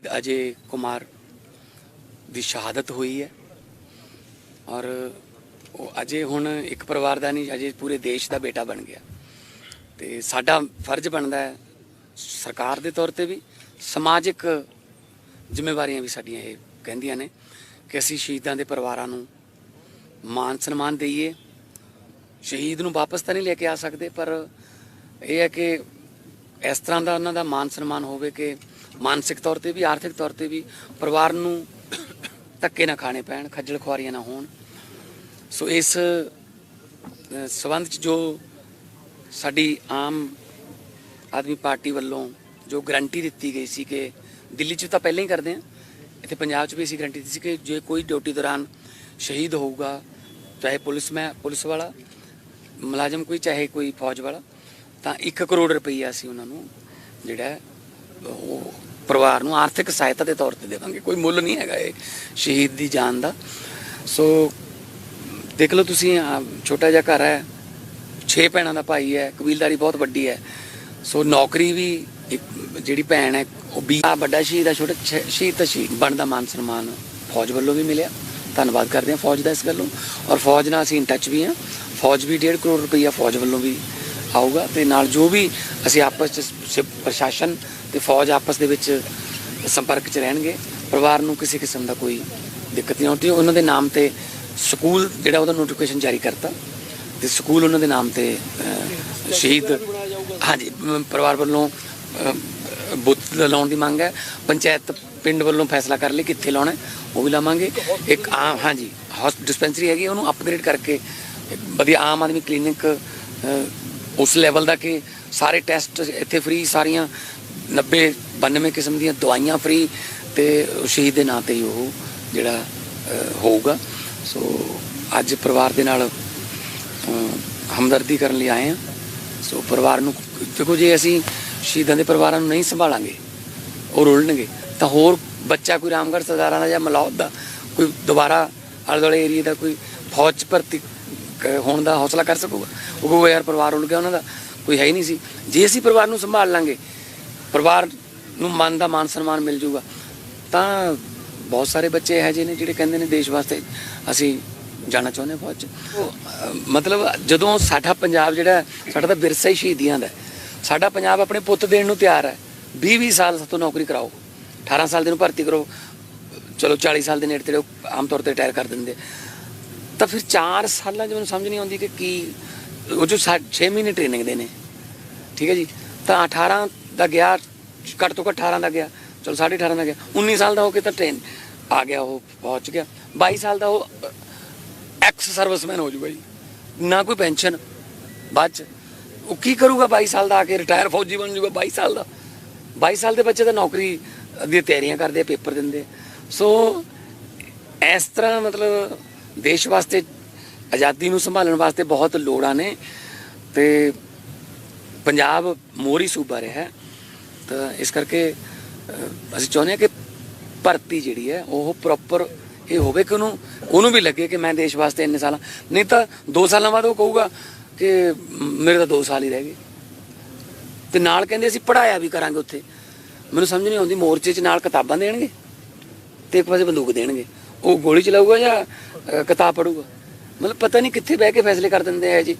ਸ਼ਹੀਦ ਅਜੇ ਕੁਮਾਰ ਦੀ ਸ਼ਹਾਦਤ ਹੋਈ ਹੈ। ਔਰ ਉਹ ਅਜੇ ਹੁਣ ਇੱਕ ਪਰਿਵਾਰ ਦਾ ਨਹੀਂ, ਅਜੇ ਪੂਰੇ ਦੇਸ਼ ਦਾ ਬੇਟਾ ਬਣ ਗਿਆ। ਤੇ ਸਾਡਾ ਫਰਜ਼ ਬਣਦਾ ਹੈ ਸਰਕਾਰ ਦੇ ਤੌਰ ਤੇ ਵੀ, ਸਮਾਜਿਕ ਜ਼ਿੰਮੇਵਾਰੀਆਂ ਵੀ ਸਾਡੀਆਂ ਇਹ ਕਹਿੰਦੀਆਂ ਨੇ ਕਿ ਅਸੀਂ ਸ਼ਹੀਦਾਂ ਦੇ ਪਰਿਵਾਰਾਂ ਨੂੰ ਮਾਨ ਸਨਮਾਨ ਦਈਏ। ਸ਼ਹੀਦ ਨੂੰ ਵਾਪਸ ਤਾਂ ਨਹੀਂ ਲੈ ਕੇ ਆ ਸਕਦੇ, ਪਰ ਇਹ ਹੈ ਕਿ ਇਸ ਤਰ੍ਹਾਂ ਦਾ ਉਹਨਾਂ ਦਾ ਮਾਨ ਸਨਮਾਨ ਹੋਵੇ ਕਿ ਮਾਨਸਿਕ ਤੌਰ ਤੇ ਵੀ ਆਰਥਿਕ ਤੌਰ ਤੇ ਵੀ ਪਰਿਵਾਰ ਨੂੰ ਧੱਕੇ ਨਾ ਖਾਣੇ ਪੈਣ ਖੱਜਲ ਖੁਆਰੀਆਂ ਨਾ ਹੋਣ। ਸੋ ਇਸ ਅ, ਸਬੰਧ ਚ ਜੋ ਸਾਡੀ ਆਮ ਆਦਮੀ ਪਾਰਟੀ ਵੱਲੋਂ ਜੋ ਗਰੰਟੀ ਦਿੱਤੀ ਗਈ ਸੀ ਕਿ ਦਿੱਲੀ 'ਚ ਤਾਂ ਪਹਿਲਾਂ ਹੀ ਕਰਦੇ ਆ ਇੱਥੇ ਪੰਜਾਬ 'ਚ ਵੀ ਅਸੀਂ ਗਰੰਟੀ ਦਿੱਤੀ ਸੀ ਕਿ ਜੇ ਕੋਈ ਡਿਊਟੀ ਦੌਰਾਨ ਸ਼ਹੀਦ ਹੋਊਗਾ ਚਾਹੇ ਪੁਲਿਸ ਮੈਂ ਪੁਲਿਸ ਵਾਲਾ ਮੁਲਾਜ਼ਮ ਕੋਈ ਚਾਹੇ ਕੋਈ ਫੌਜ ਵਾਲਾ ਤਾਂ 1 ਕਰੋੜ ਰੁਪਈਆ ਅਸੀਂ ਉਹਨਾਂ ਨੂੰ ਜਿਹੜਾ ਪਰਿਵਾਰ ਨੂੰ ਆਰਥਿਕ ਸਹਾਇਤਾ ਦੇ ਤੌਰ ਤੇ ਦੇਵਾਂਗੇ। ਕੋਈ ਮੁੱਲ ਨਹੀਂ ਹੈਗਾ ਇਹ ਸ਼ਹੀਦ ਦੀ ਜਾਨ ਦਾ। ਸੋ ਦੇਖ ਲਓ ਤੁਸੀਂ ਆਹ ਛੋਟਾ ਜਿਹਾ ਘਰ ਹੈ, ਛੇ ਭੈਣਾਂ ਦਾ ਭਾਈ ਹੈ, ਕਬੀਲਦਾਰੀ ਬਹੁਤ ਵੱਡੀ ਹੈ। ਸੋ ਨੌਕਰੀ ਵੀ ਇੱਕ ਜਿਹੜੀ ਭੈਣ ਹੈ, ਉਹ ਵੀ ਆ, ਵੱਡਾ ਸ਼ਹੀਦ ਆ ਛੋਟਾ ਛ- ਸ਼ਹੀਦ ਤਾਂ ਸ਼ਹੀਦ ਬਣਦਾ ਮਾਨ ਸਨਮਾਨ ਫੌਜ ਵੱਲੋਂ ਵੀ ਮਿਲਿਆ। ਧੰਨਵਾਦ ਕਰਦੇ ਹਾਂ ਫੌਜ ਦਾ ਇਸ ਗੱਲੋਂ। ਔਰ ਫੌਜ ਨਾਲ ਅਸੀਂ ਇਨ ਟੱਚ ਵੀ ਹਾਂ। ਫੌਜ ਵੀ 1.5 ਕਰੋੜ ਰੁਪਈਆ ਫੌਜ ਵੱਲੋਂ ਵੀ ਆਊਗਾ ਤੇ ਨਾਲ ਜੋ ਵੀ ਅਸੀਂ ਆਪਸ ਚ ਸ- ਪ੍ਰਸ਼ਾਸਨ ਤੇ ਫੌਜ ਆਪਸ ਦੇ ਵਿੱਚ ਸੰਪਰਕ ਚ ਰਹਿਣਗੇ, ਪਰਿਵਾਰ ਨੂੰ ਕਿਸੇ ਕਿਸਮ ਦਾ ਕੋਈ ਦਿੱਕਤ ਨਹੀਂ ਆਉਂਦੀ। ਉਹਨਾਂ ਦੇ ਨਾਮ ਤੇ ਸਕੂਲ ਜਿਹੜਾ ਉਹਦਾ ਨੋਟੀਫਿਕੇਸ਼ਨ ਜਾਰੀ ਕਰਤਾ ਤੇ ਸਕੂਲ ਉਹਨਾਂ ਦੇ ਨਾਮ ਤੇ ਸ਼ਹੀਦ ਹਾਂਜੀ ਪਰਿਵਾਰ ਵੱਲੋਂ ਬੁੱਤ ਲਾਉਣ ਦੀ ਮੰਗ ਹੈ। ਪੰਚਾਇਤ ਪਿੰਡ ਵੱਲੋਂ ਫੈਸਲਾ ਕਰ ਲਈ ਕਿੱਥੇ ਲਾਉਣਾ ਉਹ ਵੀ ਲਾਵਾਂਗੇ। ਇੱਕ ਆਮ, ਹਾਂਜੀ ਹਸਪ ਡਿਸਪੈਂਸਰੀ ਹੈਗੀ ਉਹਨੂੰ ਅਪਗ੍ਰੇਡ ਕਰਕੇ ਵਧੀਆ ਆਮ ਆਦਮੀ ਕਲੀਨਿਕ ਉਸ ਲੈਵਲ ਦਾ ਕਿ ਸਾਰੇ ਟੈਸਟ ਇੱਥੇ ਫ੍ਰੀ ਸਾਰੀਆਂ 90 92 ਕਿਸਮ ਦੀਆਂ ਦਵਾਈਆਂ ਫ੍ਰੀ ਤੇ ਸ਼ਹੀਦ ਦੇ ਨਾਂ ਤੇ ਹੀ ਉਹ ਜਿਹੜਾ ਹੋਊਗਾ। ਸੋ ਅੱਜ ਪਰਿਵਾਰ ਦੇ ਨਾਲ ਹਮਦਰਦੀ ਕਰਨ ਲਈ ਆਏ ਹਾਂ। ਸੋ ਪਰਿਵਾਰ ਨੂੰ ਦੇਖੋ, ਜੇ ਅਸੀਂ ਸ਼ਹੀਦਾਂ ਦੇ ਪਰਿਵਾਰਾਂ ਨੂੰ ਨਹੀਂ ਸੰਭਾਲਾਂਗੇ, ਉਹ ਰੁਲਣਗੇ, ਤਾਂ ਹੋਰ ਬੱਚਾ ਕੋਈ ਰਾਮਗੜ੍ਹ ਸਰਦਾਰਾਂ ਦਾ ਜਾਂ ਮਲੌਦ ਦਾ, ਕੋਈ ਦੁਬਾਰਾ ਆਲੇ ਦੁਆਲੇ ਏਰੀਆ ਦਾ ਕੋਈ ਫੌਜ 'ਚ ਭਰਤੀ ਹੋਣ ਦਾ ਹੌਸਲਾ ਕਰ ਸਕੂਗਾ। ਉਹ ਯਾਰ ਪਰਿਵਾਰ ਉਲ ਗਿਆ ਉਹਨਾਂ ਦਾ, ਕੋਈ ਹੈ ਹੀ ਨਹੀਂ ਸੀ। ਜੇ ਅਸੀਂ ਪਰਿਵਾਰ ਨੂੰ ਸੰਭਾਲ ਲਾਂਗੇ, ਪਰਿਵਾਰ ਨੂੰ ਮਨ ਦਾ ਮਾਨ ਸਨਮਾਨ ਮਿਲ ਜੂਗਾ, ਤਾਂ ਬਹੁਤ ਸਾਰੇ ਬੱਚੇ ਇਹੋ ਜਿਹੇ ਨੇ ਜਿਹੜੇ ਕਹਿੰਦੇ ਨੇ ਦੇਸ਼ ਵਾਸਤੇ ਅਸੀਂ ਜਾਣਾ ਚਾਹੁੰਦੇ ਹਾਂ ਫੌਜ 'ਚ। ਮਤਲਬ ਜਦੋਂ ਸਾਡਾ ਪੰਜਾਬ ਜਿਹੜਾ ਸਾਡਾ ਤਾਂ ਵਿਰਸਾ ਹੀ ਸ਼ਹੀਦੀਆਂ ਦਾ ਸਾਡਾ ਪੰਜਾਬ ਆਪਣੇ ਪੁੱਤ ਦੇਣ ਨੂੰ ਤਿਆਰ ਹੈ। 20 20 ਸਾਲ ਤੋਂ ਨੌਕਰੀ ਕਰਾਓ 18 ਸਾਲ ਦੇ ਨੂੰ ਭਰਤੀ ਕਰੋ, ਚਲੋ 40 ਸਾਲ ਦੇ ਨੇੜੇ ਤੇੜੇ ਉਹ ਆਮ ਤੌਰ ਤੇ ਰਿਟਾਇਰ ਕਰ ਦਿੰਦੇ ਤਾਂ ਫਿਰ 4 ਸਾਲਾਂ 'ਚ ਮੈਨੂੰ ਸਮਝ ਨਹੀਂ ਆਉਂਦੀ ਕਿ ਕੀ, ਉਹ ਜੋ 6 ਮਹੀਨੇ ਟ੍ਰੇਨਿੰਗ ਦੇ ਨੇ। ਠੀਕ ਹੈ ਜੀ? ਤਾਂ 18 ਦਾ ਗਿਆ, ਘੱਟ ਤੋਂ ਘੱਟ 18 ਦਾ ਗਿਆ। ਚਲੋ 18.5 ਦਾ ਗਿਆ। 19 ਸਾਲ ਦਾ ਹੋ ਕੇ ਤਾਂ ਟ੍ਰੇਨ ਆ ਗਿਆ, ਉਹ ਪਹੁੰਚ ਗਿਆ। 22 ਸਾਲ ਦਾ ਉਹ ਐਕਸ ਸਰਵਿਸਮੈਨ ਹੋ ਜਾਊਗਾ ਜੀ। ਨਾ ਕੋਈ ਪੈਨਸ਼ਨ ਬਾਅਦ ਚ, ਉਹ ਕੀ ਕਰੂਗਾ 22 ਸਾਲ ਦਾ ਆ ਕੇ? ਰਿਟਾਇਰ ਫੌਜੀ ਬਣ ਜਾਊਗਾ 22 ਸਾਲ ਦਾ। 22 ਸਾਲ ਦੇ ਬੱਚੇ ਤਾਂ ਨੌਕਰੀ ਦੀਆਂ ਤਿਆਰੀਆਂ ਕਰਦੇ, ਪੇਪਰ ਦਿੰਦੇ। ਸੋ ਇਸ ਤਰ੍ਹਾਂ ਮਤਲਬ ਦੇਸ਼ ਵਾਸਤੇ, ਆਜ਼ਾਦੀ ਨੂੰ ਸੰਭਾਲਣ ਵਾਸਤੇ ਬਹੁਤ ਲੋੜਾਂ ਨੇ ਤੇ ਪੰਜਾਬ ਮੋਰੀ ਸੂਬਾ ਰਿਹਾ। ਤਾਂ ਇਸ ਕਰਕੇ ਅਸੀਂ ਚਾਹੁੰਦੇ ਹਾਂ ਕਿ ਭਰਤੀ ਜਿਹੜੀ ਹੈ, ਉਹ ਪ੍ਰੋਪਰ ਇਹ ਹੋਵੇ ਕਿ ਉਹਨੂੰ ਉਹਨੂੰ ਵੀ ਲੱਗੇ ਕਿ ਮੈਂ ਦੇਸ਼ ਵਾਸਤੇ ਇੰਨੇ ਸਾਲਾਂ, ਨਹੀਂ ਤਾਂ 2 ਸਾਲਾਂ ਬਾਅਦ ਉਹ ਕਹੂਗਾ ਕਿ ਮੇਰੇ ਤਾਂ 2 ਸਾਲ ਹੀ ਰਹਿ ਗਏ। ਤੇ ਨਾਲ ਕਹਿੰਦੇ ਅਸੀਂ ਪੜਾਇਆ ਵੀ ਕਰਾਂਗੇ ਉੱਥੇ। ਮੈਨੂੰ ਸਮਝ ਨਹੀਂ ਆਉਂਦੀ, ਮੋਰਚੇ 'ਚ ਨਾਲ ਕਿਤਾਬਾਂ ਦੇਣਗੇ ਤੇ ਇੱਕ ਪਾਸੇ ਬੰਦੂਕ ਦੇਣਗੇ। ਉਹ ਗੋਲੀ ਚਲਾਊਗਾ ਜਾਂ ਕਿਤਾਬ ਪੜੂਗਾ ਮਤਲਬ ਪਤਾ ਨਹੀਂ ਕਿੱਥੇ ਬਹਿ ਕੇ ਫੈਸਲੇ ਕਰ ਦਿੰਦੇ ਆ ਜੀ।